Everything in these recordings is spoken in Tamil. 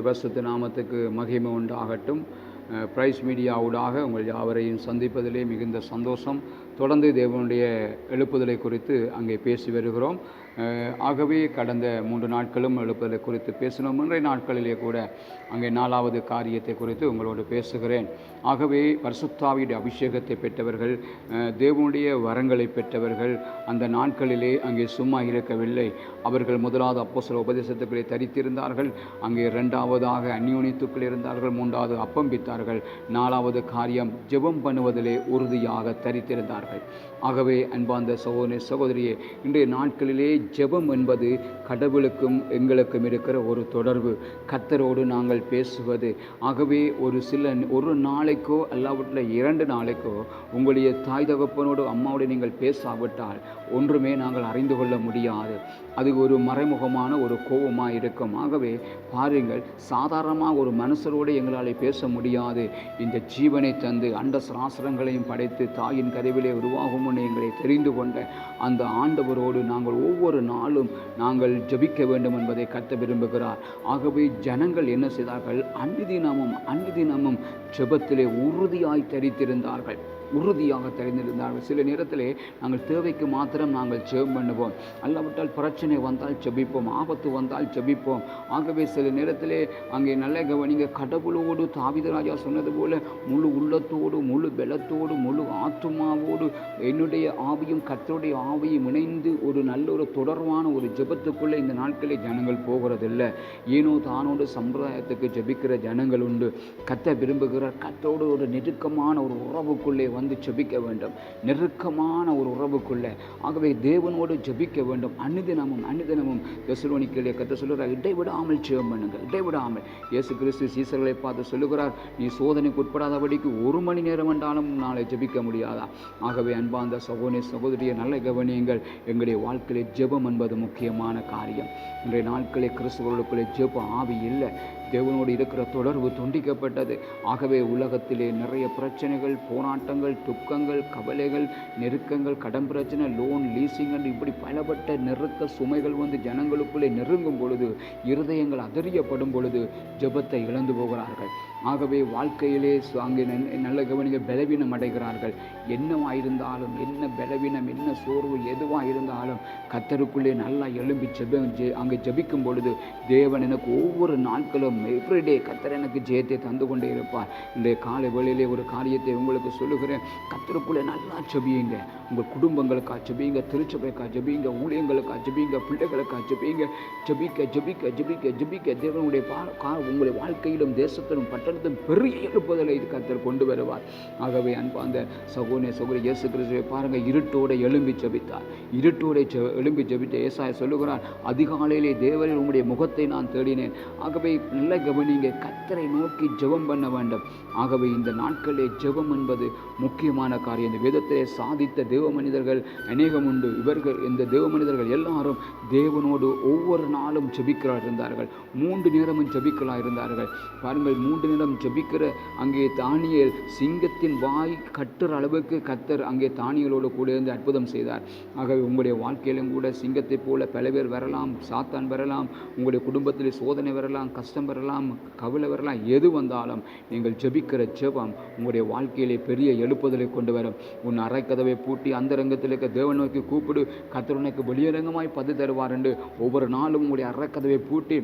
பரிசுத்த நாமத்துக்கு மகிமை உண்டாகட்டும். ப்ரைஸ் பிரைஸ் மீடியாவூடாக உங்கள் யாவரையும் சந்திப்பதிலே மிகுந்த சந்தோஷம். தொடர்ந்து தேவனுடைய எழுப்புதலை குறித்து அங்கே பேசி வருகிறோம். ஆகவே கடந்த மூன்று நாட்களும் எழுப்பது குறித்து பேசினோம். இன்றைய நாட்களிலே கூட அங்கே நாலாவது காரியத்தை குறித்து உங்களோடு பேசுகிறேன். ஆகவே பரிசுத்தாவியுடைய அபிஷேகத்தை பெற்றவர்கள் தேவனுடைய வரங்களை பெற்றவர்கள் அந்த நாட்களிலே அங்கே சும்மா இருக்கவில்லை. அவர்கள் முதலாவது அப்போ சில உபதேசத்துக்களை தரித்திருந்தார்கள். அங்கே இரண்டாவதாக அந்யோனித்துக்கள் இருந்தார்கள். மூன்றாவது அப்பம் பித்தார்கள் நாலாவது காரியம் ஜெபம் பண்ணுவதிலே உறுதியாக தரித்திருந்தார்கள். ஆகவே அன்பாந்த சகோதரி சகோதரியே இன்றைய நாட்களிலே ஜெபம் என்பது கடவுளுக்கும் எங்களுக்கும் இருக்கிற ஒரு தொடர்பு. கத்தரோடு நாங்கள் பேசுவது. ஆகவே ஒரு சில ஒரு நாளைக்கோ அல்லாவிட்டில் இரண்டு நாளைக்கோ உங்களுடைய தாய் தகப்பனோடு அம்மாவோடு நீங்கள் பேசாவிட்டால் ஒன்றுமே நாங்கள் அறிந்து கொள்ள முடியாது. அது ஒரு மறைமுகமான ஒரு கோபமாக இருக்கும் ஆகவே பாருங்கள் சாதாரணமாக ஒரு மனுஷரோடு எங்களால் பேச முடியாது. இந்த ஜீவனை தந்து அண்ட சாஸ்திரங்களையும் படைத்து தாயின் கருவிலே உருவாகும் எங்களை தெரிந்து கொண்ட அந்த ஆண்டவரோடு நாங்கள் ஒவ்வொரு நாளும் நாங்கள் ஜெபிக்க வேண்டும் என்பதை கத்த விரும்புகிறார். ஆகவே ஜனங்கள் என்ன செய்தார்கள்? அன்னிதினமும் அன்னிதினமும் ஜபத்திலே உறுதியாய் தரித்திருந்தார்கள். உறுதியாக தெரிந்திருந்தார்கள். சில நேரத்தில் நாங்கள் தேவைக்கு மாத்திரம் நாங்கள் ஜெபம் பண்ணுவோம். அல்லாவிட்டால் பிரச்சனை வந்தால் ஜெபிப்போம். ஆபத்து வந்தால் ஜெபிப்போம். ஆகவே சில நேரத்தில் அங்கே நல்ல கவனிங்க. கடவுளோடு தாவிதராஜா சொன்னது போல முழு உள்ளத்தோடு முழு பலத்தோடு முழு ஆத்துமாவோடு என்னுடைய ஆவியும் கத்தருடைய ஆவியும் இணைந்து ஒரு நல்ல ஒரு தொடர்பான ஒரு ஜெபத்துக்குள்ளே இந்த நாட்களில் ஜனங்கள் போகிறதில்லை. ஏனோ தானோடு சம்பிரதாயத்துக்கு ஜெபிக்கிற ஜனங்கள் உண்டு. கத்த விரும்புகிற கத்தோடு ஒரு நெருக்கமான ஒரு உறவுக்குள்ளே வந்து ஜெபிக்க வேண்டும். நெருக்கமான ஒரு உறவுக்குள்ளே. ஆகவே தேவனோடு ஜெபிக்க வேண்டும். அனுதினமும் அனுதினமும். தெசலோனிக்கலே கற்று சொல்லுகிறார் இடைவிடாமல் ஜெபம் பண்ணுங்கள். இடைவிடாமல். இயேசு கிறிஸ்து சீசர்களை பார்த்து சொல்லுகிறார் நீ சோதனைக்கு உட்படாதபடிக்கு ஒரு மணி நேரம் என்றாலும் நாளை ஜெபிக்க முடியாதா? ஆகவே அன்பாந்த சகோதரி சகோதரியை நல்ல கவனியுங்கள். எங்களுடைய வாழ்க்கையிலே ஜெபம் என்பது முக்கியமான காரியம். இன்றைய நாட்களே கிறிஸ்துவர்களுக்குள்ளே ஜெப ஆவி இல்லை. தேவனோடு இருக்கிற தொடர்பு துண்டிக்கப்பட்டது. ஆகவே உலகத்திலே நிறைய பிரச்சனைகள் போராட்டங்கள் துக்கங்கள் கவலைகள் நெருக்கங்கள் கடன் பிரச்சனை லோன் லீசிங் என்று இப்படி பலப்பட்ட நெருக்க சுமைகள் வந்து ஜனங்களுக்குள்ளே நெருங்கும் பொழுது இருதயங்கள் அதறியப்படும் பொழுது ஜெபத்தை இழந்து போகிறார்கள். ஆகவே வாழ்க்கையிலே அங்கே நல்ல கவனிக்க பலவீனம் அடைகிறார்கள். என்னவாயிருந்தாலும் என்ன பலவீனம் என்ன சோர்வு எதுவாக இருந்தாலும் கத்தருக்குள்ளே நல்லா எழும்பி ஜெப அங்கே ஜபிக்கும் பொழுது தேவன் எனக்கு ஒவ்வொரு நாட்களும் எவ்ரிடே கத்தர் எனக்கு ஜெயத்தை தந்து கொண்டே இருப்பார். இன்றைய காலை வேளையிலே ஒரு காரியத்தை உங்களுக்கு சொல்லுகிறேன். கத்தருக்குள்ளே நல்லா ஜபியுங்க. உங்கள் குடும்பங்களுக்கா ஜபியுங்க திருச்சபைக்கா ஜபியுங்க ஊழியங்களுக்கா ஜபியுங்க பிள்ளைகளுக்கா ஜபியுங்க. ஜபிக்க ஜபிக்க ஜபிக்க ஜெபிக்க தேவனுடைய பா உங்களுடைய வாழ்க்கையிலும் தேசத்திலும் பட்டணத்திலும் பெரிய எழுப்புதலை இது கத்தர் கொண்டு வருவார். ஆகவே அன்பாந்த சகோனே சகோதரி இயேசு கிறிஸ்துவை பாருங்க. இருட்டோட எழும்பி ஜபித்தார். இருட்டோட ஜெ- எழும்பி ஜெபித்த ஏசாய சொல்லுகிறார் அதிகாலையிலே தேவரில் உங்களுடைய முகத்தை நான் தேடினேன். ஆகவே நல்ல கவனிங்க கத்தரை நோக்கி ஜெபம் பண்ண வேண்டும். ஆகவே இந்த நாட்களே ஜெபம் என்பது முக்கியமான காரியம். இந்த வேதத்திலே சாதித்த தேவ மனிதர்கள் அநேகம் உண்டு. இவர்கள் இந்த தேவ மனிதர்கள் எல்லாரும் தேவனோடு ஒவ்வொரு நாளும் ஜெபிக்கிறார் இருந்தார்கள் மூன்று நேரமும் ஜெபிக்கிறா இருந்தார்கள் பாருங்கள் மூன்று நேரம் ஜெபிக்கிற அங்கே தானியல் சிங்கத்தின் வாய் கட்டுற அளவுக்கு கத்தர் அங்கே தானியலோடு கூட இருந்து அற்புதம் செய்தார். ஆகவே உங்களுடைய வாழ்க்கையிலும் கூட சிங்கத்தைப் போல பல பேர் வரலாம் சாத்தான் வரலாம் உங்களுடைய குடும்பத்தில் சோதனை வரலாம் கஷ்டம் வரலாம் கவலை வரலாம். எது வந்தாலும் நீங்கள் ஜெபிக்கிற ஜெபம் உங்களுடைய வாழ்க்கையிலே பெரிய எழுப்புதலை கொண்டு வரும். உன் அரைக்கதவை பூட்டி அந்த ரங்கத்தில் இருக்க தேவன் நோக்கி கூப்பிடு. கத்திரனுக்கு வெளியரங்கமாய் பது தருவார் என்று ஒவ்வொரு நாளும் உங்களுடைய அரைக்கதவை பூட்டி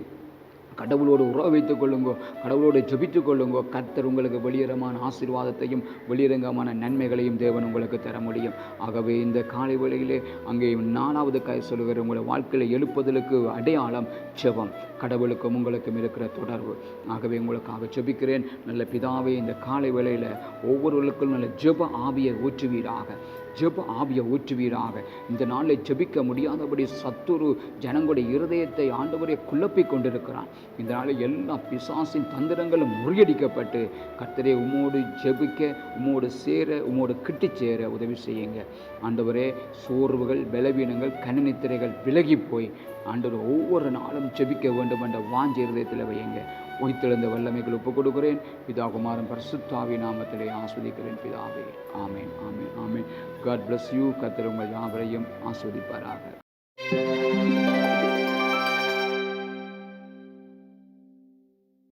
கடவுளோடு உறவு வைத்துக் கொள்ளுங்கோ கடவுளோடு ஜபித்துக் கொள்ளுங்கோ. கர்த்தர் உங்களுக்கு வெளியரமான ஆசீர்வாதத்தையும் வெளியரங்கமான நன்மைகளையும் தேவன் உங்களுக்கு தர முடியும். ஆகவே இந்த காலை வேளையிலே அங்கே நாலாவது கை சொல்லுகிற உங்களை வாழ்க்கையில் எழுப்புதலுக்கு அடையாளம் ஜெபம். கடவுளுக்கும் உங்களுக்கும் இருக்கிற தொடர்பு. ஆகவே உங்களுக்காக ஜெபிக்கிறேன். நல்ல பிதாவே இந்த காலை வேளையில் ஒவ்வொருவருக்கும் நல்ல ஜெப ஆவியை ஊற்றுவீராக. ஜெப ஆவியை ஊற்றுவீராக. இந்த நாளில் ஜெபிக்க முடியாதபடி சத்துரு ஜனங்களுடைய இருதயத்தை ஆண்டவரை குழப்பி கொண்டிருக்கிறான் இந்த நாளில் எல்லா பிசாசின் தந்திரங்களும் முறியடிக்கப்பட்டு கர்த்தரே உமோடு ஜெபிக்க உமோடு சேர உமோடு கிட்டி சேர உதவி செய்யுங்க. ஆண்டவரே சோர்வுகள் பலவீனங்கள் கணினித்திரைகள் விலகி போய் ஆண்டவர் ஒவ்வொரு நாளும் ஜெபிக்க வேண்டும் என்ற வாஞ்சி இருதயத்தில் வையுங்க. உயிர்த்தெழுந்த வல்லமைகள் ஒப்புக் கொடுக்கிறேன் பிதாகுமாரன் பரிசுத்தாவி நாமத்திலே ஆஸ்வதிக்கிறேன். பிதாவே ஆமேன் காட் பிளஸ் யூ கத்திர உங்கள் யாவரையும் ஆஸ்வதிப்பாராக